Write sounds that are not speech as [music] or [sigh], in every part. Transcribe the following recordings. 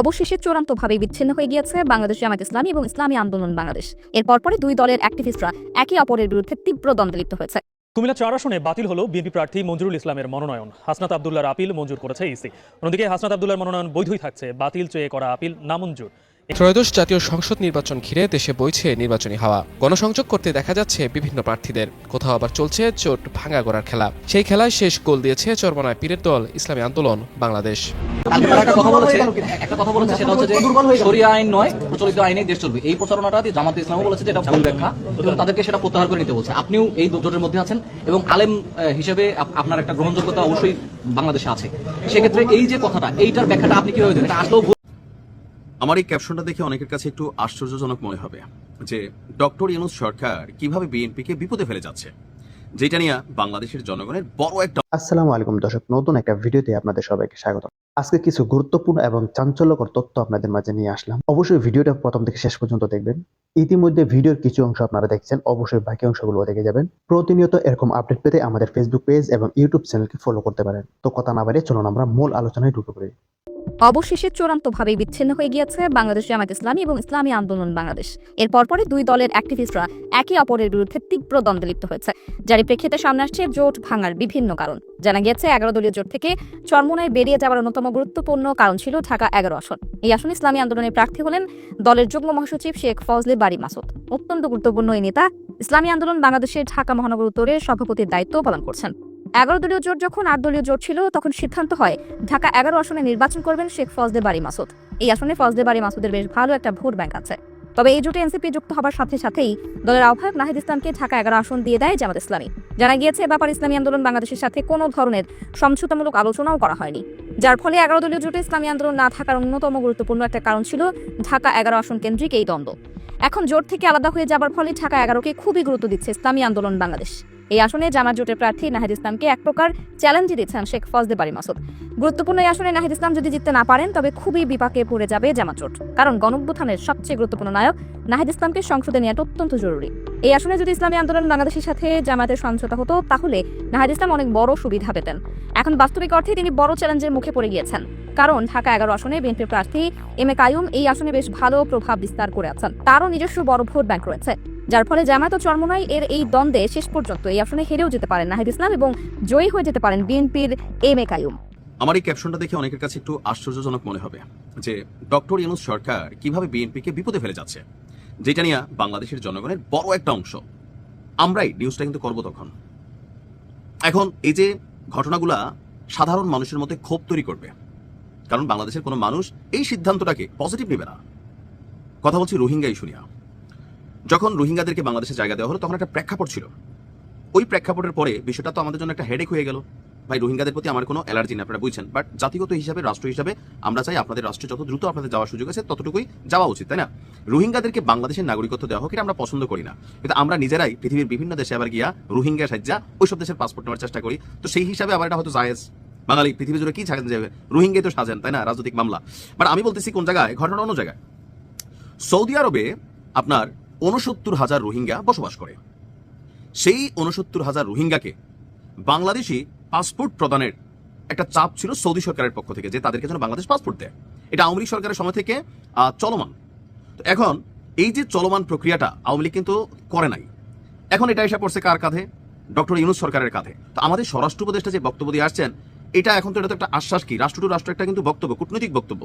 অবশেষে চূড়ান্তভাবে বিচ্ছিন্ন হয়ে গিয়েছে বাংলাদেশ জামাত ইসলামী এবং ইসলামী আন্দোলন বাংলাদেশ। এর পরপরই দুই দলের অ্যাক্টিভিস্টরা একে অপরের বিরুদ্ধে তীব্র দ্বন্দ্বে লিপ্ত হয়েছে। কুমিল্লা চার আসনে বাতিল হলো বিএনপি প্রার্থী মঞ্জুরুল ইসলামের মনোনয়ন। হাসনাত আবদুল্লার আপিল মঞ্জুর করেছে ইসি। অন্যদিকে হাসনাত আবদুল্লার মনোনয়ন বৈধই থাকছে। বাতিল চেয়ে করা আপিল নামঞ্জুর। ত্রয়োদশ জাতীয় সংসদ নির্বাচন ঘিরে দেশে বইছে নির্বাচনী হাওয়া। গণসংযোগ করতে দেখা যাচ্ছে বিভিন্ন প্রার্থীদের। কোথাও আবার চলছে চোট ভাঙা গড়ার খেলা। সেই খেলায় শেষ গোল দিয়েছে চরমনায় পীরের দল, ইসলামী আন্দোলন, বাংলাদেশ। তাদেরকে সেটা প্রত্যাহার করে নিতে বলছে। আপনিও এই মধ্যে আছেন এবং আলেম আপনার একটা গ্রহণযোগ্যতা অবশ্যই বাংলাদেশে আছে। সেক্ষেত্রে এই যে কথাটা, এইটার ব্যাখ্যাটা আপনি কীভাবে আমার এই ক্যাপশনটা দেখে অনেকের কাছে একটু আশ্চর্যজনক মনে হবে যে ডক্টর ইউনুস সরকার কীভাবে বিএনপিকে বিপদে ফেলে যাচ্ছে, যেটা নিয়ে বাংলাদেশের জনগণের বড় একটা আসসালামু আলাইকুম দর্শক, নতুন একটা ভিডিওতে আপনাদের সবাইকে স্বাগত। আজকে কিছু গুরুত্বপূর্ণ এবং চাঞ্চল্যকর তথ্য আপনাদের মাঝে নিয়ে আসলাম। অবশ্যই ভিডিওটা প্রথম থেকে শেষ পর্যন্ত দেখবেন। ইতিমধ্যে ভিডিওর কিছু অংশ আপনারা দেখছেন, অবশ্যই বাকি অংশগুলো দেখে যাবেন। প্রতিনিয়ত এরকম আপডেট পেতে আমাদের ফেসবুক পেজ এবং ইউটিউব চ্যানেলকে ফলো করতে পারেন। তো কথা না বাড়িয়ে চলুন আমরা মূল আলোচনায় ঢুকে পড়ি। অবশেষে চূড়ান্তভাবে বিচ্ছিন্ন হয়ে গিয়েছে বাংলাদেশ জামাত ইসলামী এবং ইসলামী আন্দোলন বাংলাদেশ। এর পরপরই দুই দলের অ্যাক্টিভিস্টরা একে অপরের বিরুদ্ধে তীব্র দ্বন্দ্বে লিপ্ত হয়েছে যারই প্রেক্ষিতে সামনে আসছে জোট ভাঙার বিভিন্ন কারণ। জানা গিয়েছে, এগারো দলীয় জোট থেকে চরমোনায় বেরিয়ে যাওয়ার অন্যতম গুরুত্বপূর্ণ কারণ ছিল ঢাকা এগারো আসন। এই আসনে ইসলামী আন্দোলনের প্রার্থী হলেন দলের যুগ্ম মহাসচিব শেখ ফজলে বাড়ি মাসুদ। অত্যন্ত গুরুত্বপূর্ণ এই নেতা ইসলামী আন্দোলন বাংলাদেশের ঢাকা মহানগর উত্তরের সভাপতির দায়িত্ব পালন করছেন। এগারো দলীয় জোট যখন আট দলীয় জোট ছিল, তখন সিদ্ধান্ত হয়, ঢাকা এগারো আসনে নির্বাচন করবেন শেখ ফজলে বাড়ি মাসুদ। এই আসনে ফজলে বাড়ি মাসুদের বেশ ভালো একটা ভোট ব্যাংক আছে। তবে এই জোটে এনসিপি যুক্ত হবার সাথে সাথেই দলের আহ্বায়ক নাহিদ ইসলামকে ঢাকা এগারো আসন দিয়ে দেয় জামাত ইসলামী। জানা গিয়েছে, ব্যাপারে ইসলামী আন্দোলন বাংলাদেশের সাথে কোনো ধরনের সমঝোতামূলক আলোচনাও করা হয়নি। যার ফলে এগারো দলীয় জোটে ইসলামী আন্দোলন না থাকার অন্যতম গুরুত্বপূর্ণ একটা কারণ ছিল ঢাকা এগারো আসন কেন্দ্রিক এই দ্বন্দ্ব। এখন জোট থেকে আলাদা হয়ে যাবার ফলে ঢাকা এগারোকে খুবই গুরুত্ব দিচ্ছে ইসলামী আন্দোলন বাংলাদেশ। এই আসনে জামাত জোটের প্রার্থী নাহিদ ইসলামকে এক প্রকার চ্যালেঞ্জই দিচ্ছেন শেখ ফজদে বাড়ি মাসুদ। গুরুত্বপূর্ণ এই আসনে নাহিদ ইসলাম যদি জিততে না পারেন, তবে খুবই বিপাকে পড়ে যাবে জামাত জোট। কারণ গণঅভ্যুত্থানের সবচেয়ে গুরুত্বপূর্ণ নায়ক নাহিদ ইসলামকে সংসদে নেওয়াটা অত্যন্ত জরুরি। এই আসনে যদি ইসলামী আন্দোলন বাংলাদেশের সাথে জামাতের সমঝোতা হতো, তাহলে নাহিদ ইসলাম অনেক বড় সুবিধা পেতেন। এখন বাস্তবিক অর্থে তিনি বড় চ্যালেঞ্জের মুখে পড়ে গিয়েছেন। কারণ ঢাকা এগারো আসনে বিএনপির প্রার্থী এম এ কায়ুম এই আসনে বেশ ভালো প্রভাব বিস্তার করে আছেন। তারও নিজস্ব বড় ভোট ব্যাংক রয়েছে, যার ফলে জামাত ও চরমোনাই এর এই দ্বন্দ্বে শেষ পর্যন্ত এই আসনে হেরেও যেতে পারেন নাহিদ ইসলাম এবং জয়ী হয়ে যেতে পারেন বিএনপির এম এ কায়ুম। আমার এই ক্যাপশনটা দেখে অনেকের কাছে একটু আশ্চর্যজনক মনে হবে যে ডক্টর ইউনুস সরকার কীভাবে বিএনপিকে বিপদে ফেলে যাচ্ছে। যেটা নিয়ে বাংলাদেশের জনগণের বড় একটা অংশ। আমরাই নিউজটা কিন্তু করব তখন। এখন এই যে ঘটনাগুলা সাধারণ মানুষের মধ্যে ক্ষোভ তৈরি করবে। কারণ বাংলাদেশের কোনো মানুষ এই সিদ্ধান্তটাকে পজিটিভ নেবে না। কথা বলছি রোহিঙ্গা ইস্যু নিয়ে। যখন রোহিঙ্গাদেরকে বাংলাদেশে জায়গা দেওয়া হলো, তখন একটা প্রেক্ষাপট ছিল। ওই প্রেক্ষাপটের পরে বিষয়টা তো আমাদের জন্য একটা হেডেক হয়ে গেল। ভাই, রোহিঙ্গাদের প্রতি আমার কোনো অ্যালার্জি নেই, আপনারা বুঝছেন। বাট জাতিগত হিসাবে, রাষ্ট্র হিসাবে, আমরা চাই আপনাদের রাষ্ট্রে যত দ্রুত আপনাদের যাওয়ার সুযোগ আছে, ততটুকুই যাওয়া উচিত, তাই না? রোহিঙ্গাদেরকে বাংলাদেশের নাগরিকত্ব দেওয়া হোক, এটা আমরা পছন্দ করি না। কিন্তু আমরা নিজেরাই পৃথিবীর বিভিন্ন দেশে আবার গিয়া রোহিঙ্গা সাজ্জা ওই সব দেশের পাসপোর্ট নেওয়ার চেষ্টা করি। তো সেই হিসাবে আবার এটা হয়তো জায়েজ। বাঙালি পৃথিবী জুড়ে কি ছাড়তে যাবে রোহিঙ্গাই তো সাজেন, তাই না? রাজনৈতিক মামলা। বাট আমি বলতেছি কোন জায়গায়? ঘটনা অন্য জায়গায়। সৌদি আরবে আপনার উনসত্তর হাজার রোহিঙ্গা বসবাস করে। সেই উনসত্তর হাজার রোহিঙ্গাকে বাংলাদেশি পাসপোর্ট প্রদানের একটা চাপ ছিল সৌদি সরকারের পক্ষ থেকে যে তাদেরকে যেন বাংলাদেশ পাসপোর্ট দেয়। এটা আওয়ামী লীগ সরকারের সময় থেকে চলমান। তো এখন এই যে চলমান প্রক্রিয়াটা আওয়ামী লীগ কিন্তু করে নাই। এখন এটা এসে পড়ছে কার কাঁধে? ডক্টর ইউনুস সরকারের কাঁধে। তো আমাদের স্বরাষ্ট্র উপদেষ্টা যে বক্তব্য দিয়ে আসছেন, এটা এখন তো এটা তো একটা আশ্বাস কি? রাষ্ট্র টু রাষ্ট্র একটা কিন্তু বক্তব্য, কূটনৈতিক বক্তব্য।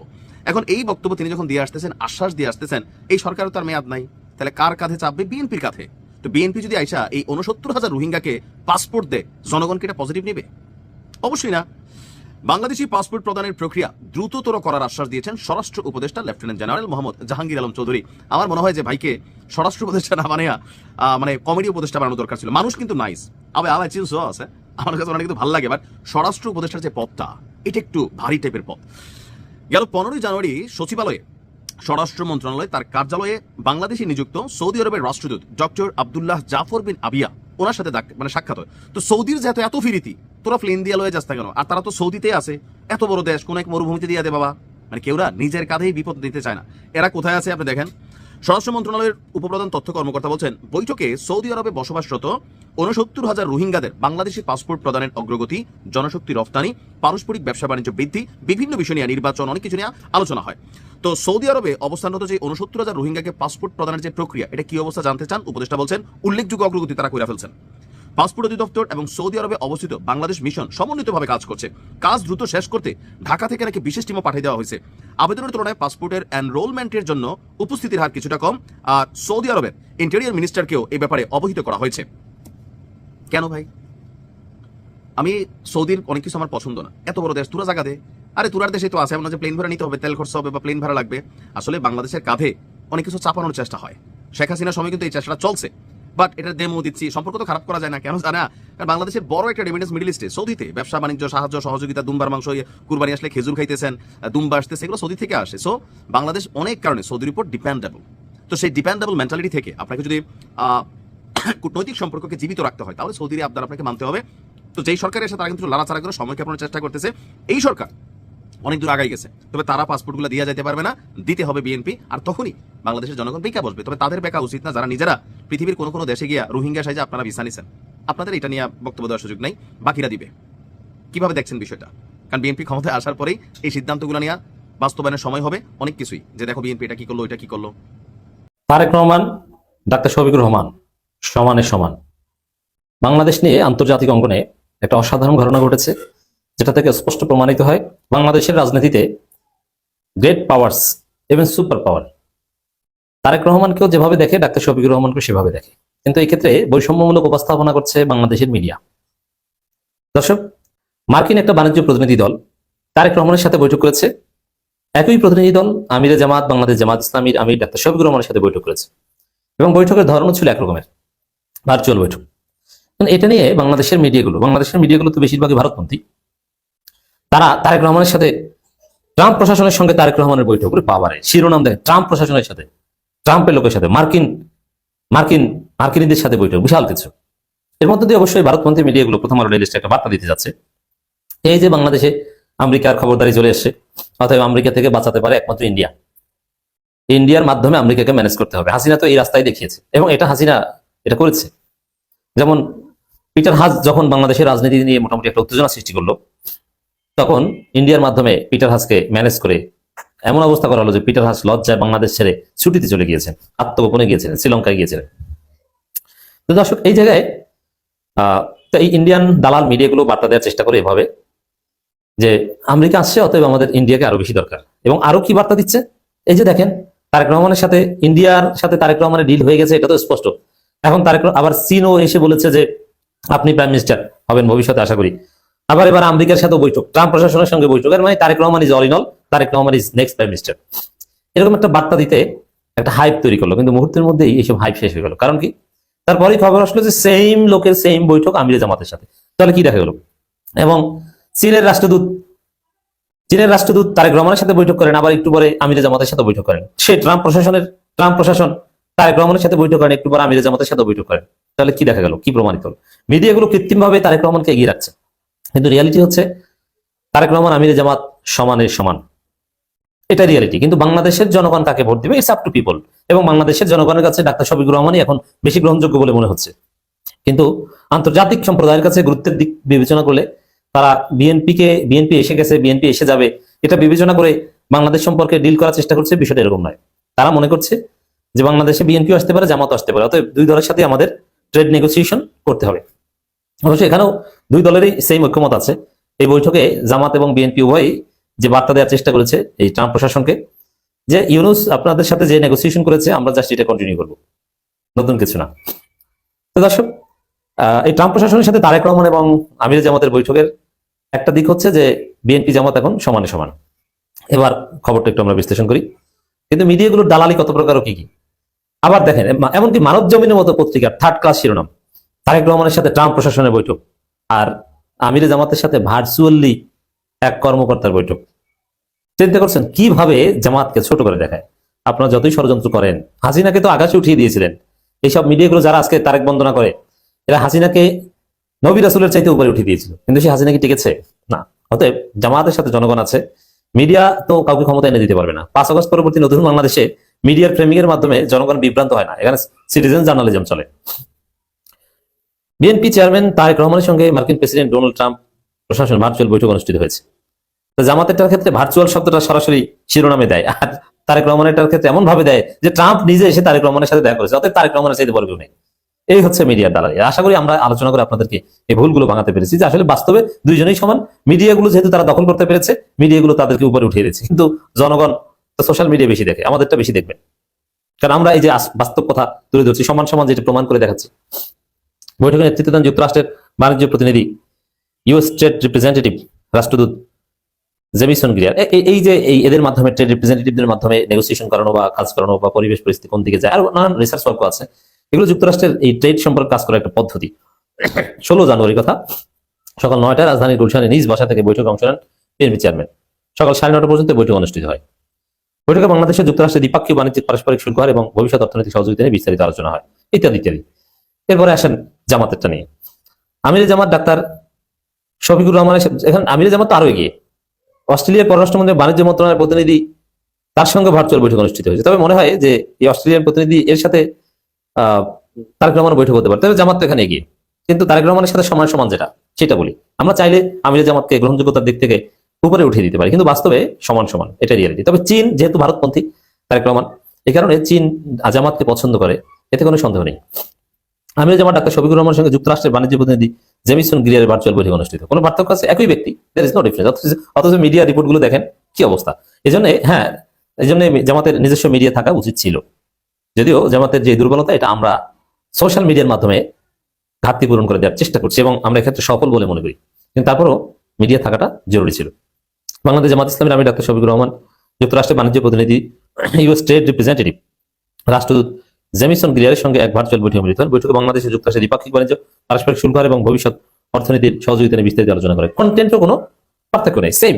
এখন এই বক্তব্য তিনি যখন দিয়ে আসতেছেন, আশ্বাস দিয়ে আসতেছেন, এই সরকারও তার মেয়াদ নাই। তাহলে কার কাঁধে চাপবে? বিএনপির কাঁধে। তো বিএনপি যদি আইসা এই উনসত্তর হাজার রোহিঙ্গাকে পাসপোর্ট দেয় জনগণকে এটা পজিটিভ নেবে? অবশ্যই না। বাংলাদেশি পাসপোর্ট প্রদানের প্রক্রিয়া দ্রুততর করার আশ্বাস দিয়েছেন স্বরাষ্ট্র উপদেষ্টা লেফটেন্যান্ট জেনারেল মোহাম্মদ জাহাঙ্গীর আলম চৌধুরী। আমার মনে হয় যে ভাইকে স্বরাষ্ট্র উপদেষ্টা না বানিয়া মানে কমেডি উপদেষ্টা বানানো দরকার ছিল। মানুষ কিন্তু নাইস আবার আবার চিজ আছে? আমার কাছে অনেক কিন্তু ভালো লাগে বাট স্বরাষ্ট্র উপদেষ্টার যে পদটা, এটা একটু ভারী টাইপের পদ। গেল পনেরোই জানুয়ারি সচিবালয়ে স্বরাষ্ট্র মন্ত্রণালয় তার কার্যালয়ে বাংলাদেশে নিযুক্ত সৌদি আরবের রাষ্ট্রদূত doctor Abdullah Jafar bin Abiya, ওনার সাথে মানে সাক্ষাৎ হয়। তো সৌদির যেহেতু এত ফিরিতি, তোরা প্লেন দিয়ে লয়ে যাস কেন? আর তারা তো সৌদিতে আছে। এত বড় দেশ, কোন এক মরুভূমিতে দিয়ে দে বাবা। মানে কেউরা নিজের কাঁধেই বিপদ দিতে চায় না। এরা কোথায় আছে আপনি দেখেন। স্বরাষ্ট্র মন্ত্রণালয়ের উপপ্রধান তথ্য কর্মকর্তা বলছেন, বৈঠকে সৌদি আরবে বসবাসরত উনসত্তর হাজার রোহিঙ্গাদের বাংলাদেশি পাসপোর্ট প্রদানের অগ্রগতি, জনশক্তি রফতানি, পারস্পরিক ব্যবসা বাণিজ্য বৃদ্ধি, বিভিন্ন বিষয় নিয়ে নির্বাচন, অনেক কিছু নিয়ে আলোচনা হয়। তো সৌদি আরবে অবস্থানরত যে উনসত্তর হাজার রোহিঙ্গাকে পাসপোর্ট প্রদানের যে প্রক্রিয়া, এটা কি অবস্থা জানতে চান? উপদেষ্টা বলছেন, উল্লেখযোগ্য অগ্রগতি তারা করে ফেলছেন। পাসপোর্ট অধিদপ্তর এবং সৌদি আরবে অবস্থিত বাংলাদেশ মিশন সমন্বিতভাবে কাজ করছে। কাজ দ্রুত শেষ করতে ঢাকা থেকে নাকি বিশেষ টিমও পাঠিয়ে দেওয়া হয়েছে। আবেদনের তুলনায় পাসপোর্টের এনরোলমেন্টের জন্য উপস্থিতির হার কিছুটা কম আর সৌদি আরবের ইন্টেরিয়ার মিনিস্টারকেও এই ব্যাপারে অবহিত করা হয়েছে। কেন ভাই? আমি সৌদির অনেক কিছু আমার পছন্দ না। এত বড় দেশ, তুরা জায়গা দে। আরে তুরার দেশে তো আছে এমন যে প্লেন ভাড়া নিতে হবে, তেল খরচ হবে বা প্লেন ভাড়া লাগবে, আসলে বাংলাদেশের কাঁধে অনেক কিছু চাপানোর চেষ্টা হয়। শেখ হাসিনার সময় কিন্তু এই চেষ্টাটা চলছে। বাট এটা ডেমো দিচ্ছি, সম্পর্ক তো খারাপ করা যায় না, কেন জানা? কারণ বাংলাদেশের বড় একটা রেমিডেন্স মিডিল ইস্টে সৌদিতে ব্যবসা, বাণিজ্য, সাহায্য, সহযোগিতা, দুম্বার মাংস কুরবানি আসলে খেজুর খাইতেছেন দুম্বা আসতেছে, এগুলো সৌদি থেকে আসে। সো বাংলাদেশ অনেক কারণে সৌদির উপর ডিপেন্ডেবল তো সেই ডিপেন্ডেবল মেন্টালিটি থেকে আপনাকে যদি [coughs] কূটনৈতিক সম্পর্ককে জীবিত রাখতে হয়, তাহলে সৌদির আবদার আপনাকে মানতে হবে। তো যেই সরকারের সাথে তারা কিন্তু লাড়াচাড়া করে সময় কাটানোর চেষ্টা করতেছে, এই সরকার অনেক দূর আগাই গেছে। তবে তারা পাসপোর্টগুলো দিয়ে যেতে পারবে না, দিতে হবে বিএনপি, আর তখনই বাংলাদেশের জনগণ বেকা বসবে। তবে তাদের বেকা উচিত না, যারা নিজেরা পৃথিবীর কোনো কোনো দেশে গিয়া রোহিঙ্গা সাইজে আপনারা ভিসা নিছেন। আপনাদের এটা নিয়ে বক্তব্য দেওয়ার সুযোগ নাই, বাকিরা দিবে। কীভাবে দেখছেন বিষয়টা? কারণ বিএনপি ক্ষমতায় আসার পরেই এই সিদ্ধান্তগুলো নিয়ে বাস্তবায়নের সময় হবে অনেক কিছুই। যে দেখো বিএনপি এটা কি করল এটা কি করল। তারেক রহমান, ডাক্তার শফিকুর রহমান সমানের সমান। বাংলাদেশ নিয়ে আন্তর্জাতিক অঙ্গনে একটা অসাধারণ ঘটনা ঘটেছে। যেটা থেকে স্পষ্ট প্রমাণিত হয়, বাংলাদেশের রাজনীতিতে গ্রেট পাওয়ার্স এবং সুপার পাওয়ার তারেক রহমানকেও যেভাবে দেখে, ডাক্তার শফিকুর রহমানকেও সেভাবে দেখে। কিন্তু এই ক্ষেত্রে বৈষম্যমূলক উপস্থাপনা করছে বাংলাদেশের মিডিয়া দর্শক, মার্কিন একটা বাণিজ্য প্রতিনিধি দল তারেক রহমানের সাথে বৈঠক করেছে। একই প্রতিনিধি দল আমির জামাত, বাংলাদেশ জামাত ইসলামীর আমির ডাক্তার শফিকুর রহমানের সাথে বৈঠক করেছে। এবং বৈঠকের ধরনও ছিল একরকমের ভার্চুয়াল বৈঠক। এটা নিয়ে বাংলাদেশের মিডিয়াগুলো বাংলাদেশের মিডিয়াগুলো তো বেশিরভাগই ভারতপন্থী। তারা তারেক রহমানের সাথে, ট্রাম্প প্রশাসনের সঙ্গে তারেক রহমানের বৈঠক পাওয়ারে শিরোনাম দেয় ট্রাম্প প্রশাসনের সাথে, ট্রাম্পের লোকের সাথে, মার্কিন মার্কিন, মার্কিনীদের সাথে বৈঠক, বিশাল কিছু। এর মধ্যে দিয়ে অবশ্যই ভারতপন্থী মিডিয়াগুলো প্রথম আলো লিস্টে একটা বার্তা দিতে যাচ্ছে। এই যে বাংলাদেশে আমেরিকার খবরদারি চলে এসছে, অতএব আমেরিকা থেকে বাঁচাতে পারে একমাত্র ইন্ডিয়া। ইন্ডিয়ার মাধ্যমে আমেরিকাকে ম্যানেজ করতে হবে। হাসিনা তো এই রাস্তায় দেখিয়েছে, এবং এটা হাসিনা এটা করেছে। যেমন পিটার হাস যখন বাংলাদেশের রাজনীতি নিয়ে মোটামুটি একটা উত্তেজনা সৃষ্টি করল তখন ইন্ডিয়ার মাধ্যমে পিটার হাসকে ম্যানেজ করে এমন অবস্থা করা হলো যে পিটার হাস লজ্জায় বাংলাদেশ ছেড়ে ছুটিতে চলে গিয়েছেন, আত্মগোপনে গিয়েছিলেন, শ্রীলঙ্কায় গিয়েছিলেন। তো দর্শক, এই জায়গায় এই ইন্ডিয়ান দালাল মিডিয়াগুলো বার্তা দেওয়ার চেষ্টা করে এভাবে যে আমেরিকা আসছে, অতএব আমাদের ইন্ডিয়াকে আরও বেশি দরকার। এবং আরও কি বার্তা দিচ্ছে? এই যে দেখেন, তারেক রহমানের সাথে, ইন্ডিয়ার সাথে তারেক রহমানের ডিল হয়ে গেছে, এটা তো স্পষ্ট। এখন তারেক আবার চীনও এসে বলেছে যে, আপনি প্রাইম মিনিস্টার হবেন ভবিষ্যতে, আশা করি। আবার এবার আমেরিকার সাথে বৈঠক, ট্রাম্প প্রশাসনের সঙ্গে বৈঠক। এর মানে Tarique Rahman is all Tarique Rahman is next prime minister এরকম একটা বার্তা দিতে একটা হাইপ তৈরি করল, কিন্তু মুহূর্তের মধ্যেই এইসব হাইপ শেষ হয়ে গেল। কারণ কি? তারপরেই খবর আসলো যে সেম লোকের সেম বৈঠক আমিরে জামাতের সাথে। তাহলে কি দেখা গেল? এবং চীনের রাষ্ট্রদূত চীনের রাষ্ট্রদূত তারেক রহমানের সাথে বৈঠক করেন, আবার একটু পরে আমিরে জামাতের সাথে বৈঠক করেন। সে ট্রাম্প প্রশাসনের, ট্রাম্প প্রশাসন তারেক রহমানের সাথে বৈঠক করেন, একটু পরে আমিরে জামাতের সাথে বৈঠক করেন। তাহলে কি দেখা গেল? কি প্রমাণিত হলো? মিডিয়াগুলো কৃত্রিমভাবে তারেক রহমানকে এগিয়ে রাখছে। কিন্তু রিয়ালিটি হচ্ছে তারেক রহমান, আমিরে জামাত সমানের সমান। এটা রিয়ালিটি কিন্তু বাংলাদেশের জনগণ কাকে ভোট দিবে? ইটস আপ টু পিপল এবং বাংলাদেশের জনগণের কাছে ডাক্তার শফিকুর রহমানই এখন বেশি গ্রহণযোগ্য বলে মনে হচ্ছে। কিন্তু আন্তর্জাতিক সম্প্রদায়ের কাছে গুরুত্বের দিক বিবেচনা করলে তারা বিএনপি কে বিএনপি এসে গেছে বিএনপি এসে যাবে, এটা বিবেচনা করে বাংলাদেশ সম্পর্কে ডিল করার চেষ্টা করছে, বিষয়টা এরকম নয়। তারা মনে করছে যে বাংলাদেশে বিএনপিও আসতে পারে, জামাতও আসতে পারে, অতএব দুই দলের সাথে আমাদের ট্রেড নেগোসিয়েশন করতে হবে। অবশ্য এখানেও দুই দলেরই সেম ঐক্যমত আছে। এই বৈঠকে জামাত এবং বিএনপি উভয়ই যে বার্তা দেওয়ার চেষ্টা করেছে এই ট্রাম্প প্রশাসনকে, যে ইউনুস আপনাদের সাথে যে নেগোসিয়েশন করেছে, আমরা জাস্ট এটা কন্টিনিউ করব। নতুন কিছু না। তো দর্শক এই ট্রাম্প প্রশাসনের সাথে তারেক রহমান এবং আমির জামাতের বৈঠকের একটা দিক হচ্ছে যে বিএনপি জামাত এখন সমানে সমান। এবার খবরটা একটু আমরা বিশ্লেষণ করি। কিন্তু মিডিয়াগুলোর দালালি কত প্রকার ও কি কি? আবার দেখেন, এমনকি মানব জমিনের মতো পত্রিকার থার্ড ক্লাস শিরোনাম। তারেক রহমানের সাথে ট্রাম্প প্রশাসনের বৈঠক আর আমিরে জামাতের সাথে ভার্চুয়ালি এক কর্মকর্তার বৈঠক। চিন্তা করছেন, কীভাবে জামাতকে ছোট করে দেখায়? আপনারা যতই ষড়যন্ত্র করেন, হাসিনাকে তো আকাশে উঠিয়ে দিয়েছিলেন। এইসব মিডিয়াগুলো যারা আজকে তারেক বন্দনা করে, এরা হাসিনাকে নবী রাসুলের চাইতে উপরে উঠিয়ে দিয়েছিল। কিন্তু সে হাসিনা কি টিকেছে? না। অতএব জামাতের সাথে জনগণ আছে। মিডিয়া তো কাউকে ক্ষমতা এনে দিতে পারবে না। পাঁচ আগস্ট পরবর্তী নতুন বাংলাদেশে মিডিয়ার ফ্রেমিং এর মাধ্যমে জনগণ বিভ্রান্ত হয় না। এখানে সিটিজেন জার্নালিজম চলে। বিএনপি চেয়ারম্যান তারেক রহমানের সঙ্গে মার্কিন প্রেসিডেন্ট ডোনাল্ড ট্রাম্প প্রশাসন ভার্চুয়াল বৈঠক অনুষ্ঠিত হয়েছে। তো জামাতেরটার ক্ষেত্রে ভার্চুয়াল শব্দটা সরাসরি শিরোনামে দেয়। আর তারেক রহমানেরটার ক্ষেত্রে এমন ভাবে দেয় যে ট্রাম্প নিজে এসে তারেক রহমানের সাথে দেখা করেছে, অতএব তারেক রহমানের চাইতে বড় নেই। এই হচ্ছে মিডিয়ার দ্বারা আশা করি আমরা আলোচনা করে আপনাদেরকে এই ভুলগুলো ভাঙাতে পেরেছি, যে আসলে বাস্তবে দুইজনেই সমান। মিডিয়াগুলো যেহেতু তারা দখল করতে পেরেছে, মিডিয়াগুলো তাদেরকে উপরে উঠিয়ে দিয়েছে। কিন্তু জনগণ সোশ্যাল মিডিয়া বেশি দেখে, আমাদেরটা বেশি দেখবেন। কারণ আমরা এই যে বাস্তব কথা তুলে ধরছি, সমান সমান যেটা প্রমাণ করে দেখাচ্ছি বৈঠকে নেতৃত্ব দেন যুক্তরাষ্ট্রের বাণিজ্য প্রতিনিধি ইউএস ট্রেড রিপ্রেজেন্টেটিভ রাষ্ট্রদূত জেমিসন গ্রিয়ার। এই যে, এই এদের মাধ্যমে, ট্রেড রিপ্রেজেন্টেটিভদের মাধ্যমে নেগোসিয়েশন করানো বা কাজ করানো বা পরিবেশ পরিস্থিতি কোন দিকে যায়, আর নানান রিসার্চ ওয়ার্ক আছে। এগুলো যুক্তরাষ্ট্রের এই ট্রেড সম্পর্কে কাজ করার একটা পদ্ধতি। ষোলো জানুয়ারির কথা, সকাল নয়টায় রাজধানীর গুলশানে নিজ বাসা থেকে বৈঠকে অংশ নেন বিএনপি চেয়ারম্যান সকাল সাড়ে নটা পর্যন্ত বৈঠক অনুষ্ঠিত হয়। বৈঠকে বাংলাদেশের যুক্তরাষ্ট্রের দ্বিপাক্ষিক বাণিজ্যিক পারস্পরিক শুল্ক হার এবং ভবিষ্যৎ অর্থনৈতিক সহযোগিতা নিয়ে বিস্তারিত আলোচনা হয়, ইত্যাদি ইত্যাদি। এরপরে আসেন জামাতেরটা নিয়ে। আমির জামাত ডাক্তার শফিকুর রহমানের এখন আমির জামাত তো আরও এগিয়ে। অস্ট্রেলিয়ার পররাষ্ট্রমন্ত্রী বাণিজ্য মন্ত্রণালয়ের প্রতিনিধি তার সঙ্গে ভার্চুয়াল বৈঠক অনুষ্ঠিত হয়েছে। তবে মনে হয় যে এই অস্ট্রেলিয়ান প্রতিনিধি এর সাথে তারেক রহমানের বৈঠক হতে পারে। তবে জামাত তো এখানে এগিয়ে। কিন্তু তারেক রহমানের সাথে সমান সমান যেটা, সেটা বলি। আমরা চাইলে আমির জামাতকে গ্রহণযোগ্যতার দিক থেকে উপরে উঠিয়ে দিতে পারি, কিন্তু বাস্তবে সমান সমান, এটা রিয়ালিটি তবে চীন, যেহেতু ভারতপন্থী তারেক রহমান এই কারণে চীন জামাতকে পছন্দ করে, এতে কোনো সন্দেহ নেই। আমির জামাত ডাক্তার শফিকুর রহমানের সঙ্গে যুক্তরাষ্ট্রের বাণিজ্য প্রতিনিধি জেমিসন গ্রিয়ারের ভার্চুয়াল বৈঠক অনুষ্ঠিত। কোনো পার্থক্য আছে? একই ব্যক্তি। দের ইজ নো ডিফারেন্স অথচ মিডিয়া রিপোর্টগুলো দেখেন কি অবস্থা। এই জন্য হ্যাঁ এই জন্য জামাতের নিজস্ব মিডিয়া থাকা উচিত ছিল। যদিও জামাতের যে দুর্বলতা, এটা আমরা সোশ্যাল মিডিয়ার মাধ্যমে ঘাটতি পূরণ করে দেওয়ার চেষ্টা করছি এবং আমরা এক্ষেত্রে সফল বলে মনে করি। কিন্তু তারপরও মিডিয়া থাকাটা জরুরি ছিল। বাংলাদেশ জামাত ইসলামের আমি ডাক্তার শফিকুর রহমান, যুক্তরাষ্ট্রের বাণিজ্য প্রতিনিধি ইউএস ট্রেড রিপ্রেজেন্টেটিভ রাষ্ট্রদূত জেমিসন গ্রিয়ারের সঙ্গে এক ভার্চুয়াল বৈঠকে মিলিত হন। বৈঠকে বাংলাদেশের যুক্তরাষ্ট্রের দ্বিপাক্ষিক বাণিজ্য, পারস্পরিক শুল্ক এবং ভবিষ্যৎ অর্থনীতির সহযোগিতা নিয়ে বিস্তারিত আলোচনা করে। কন্টেন্টও কোনো পার্থক্য নেই। সেম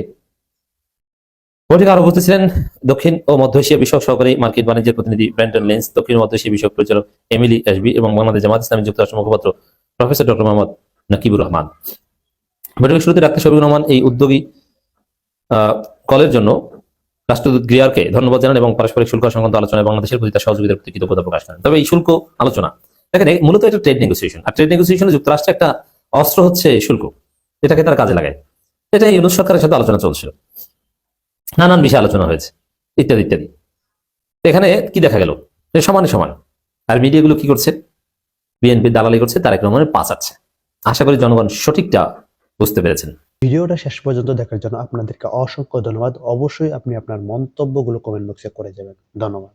বৈঠকে আরও উপস্থিত ছিলেন দক্ষিণ ও মধ্য এশিয়া বিষয়ক সহকারী মার্কিন বাণিজ্যের প্রতিনিধি ব্র্যান্টন লেন্স, দক্ষিণ মধ্য এশিয়া বিষয়ক পরিচালক এমিলি এসবি এবং বাংলাদেশ জামাত ইসলামী যুক্তরাষ্ট্র মুখপাত্র প্রফেসর ডক্টর মোহাম্মদ নাকিবুর রহমান। বৈঠকের শুরুতে ডাক্তার শফিকুর রহমান এই উদ্যোগী কলের জন্য রাষ্ট্রদূত গ্রিয়ারকে ধন্যবাদ জানান এবং পারস্পরিক শুল্ক সংক্রান্ত আলোচনায় বাংলাদেশের প্রতি তার সহযোগিতার প্রতি কৃতজ্ঞতা প্রকাশ করেন। তবে এই শুল্ক আলোচনা, দেখেন মূলত এটা ট্রেড নেগোসিয়েশন আর ট্রেড নেগোসিয়েশনে যুক্তরাষ্ট্রে একটা অস্ত্র হচ্ছে শুল্ক, এটাকে তার কাজে লাগায়। এটা ইউনুস সরকারের সাথে আলোচনা চলছিল। নানান বিষয়ে আলোচনা হয়েছে, ইত্যাদি ইত্যাদি। এখানে কি দেখা গেল? সমানে সমান। আর মিডিয়াগুলো কি করছে? বিএনপি দালালি করছে, তারেক রহমানের পাচাচ্ছে আশা করি জনগণ সঠিকটা বুঝতে পেরেছেন। ভিডিওটা শেষ পর্যন্ত দেখার জন্য আপনাদেরকে অসংখ্য ধন্যবাদ। অবশ্যই আপনি আপনার মন্তব্যগুলো কমেন্ট বক্সে করে যাবেন। ধন্যবাদ।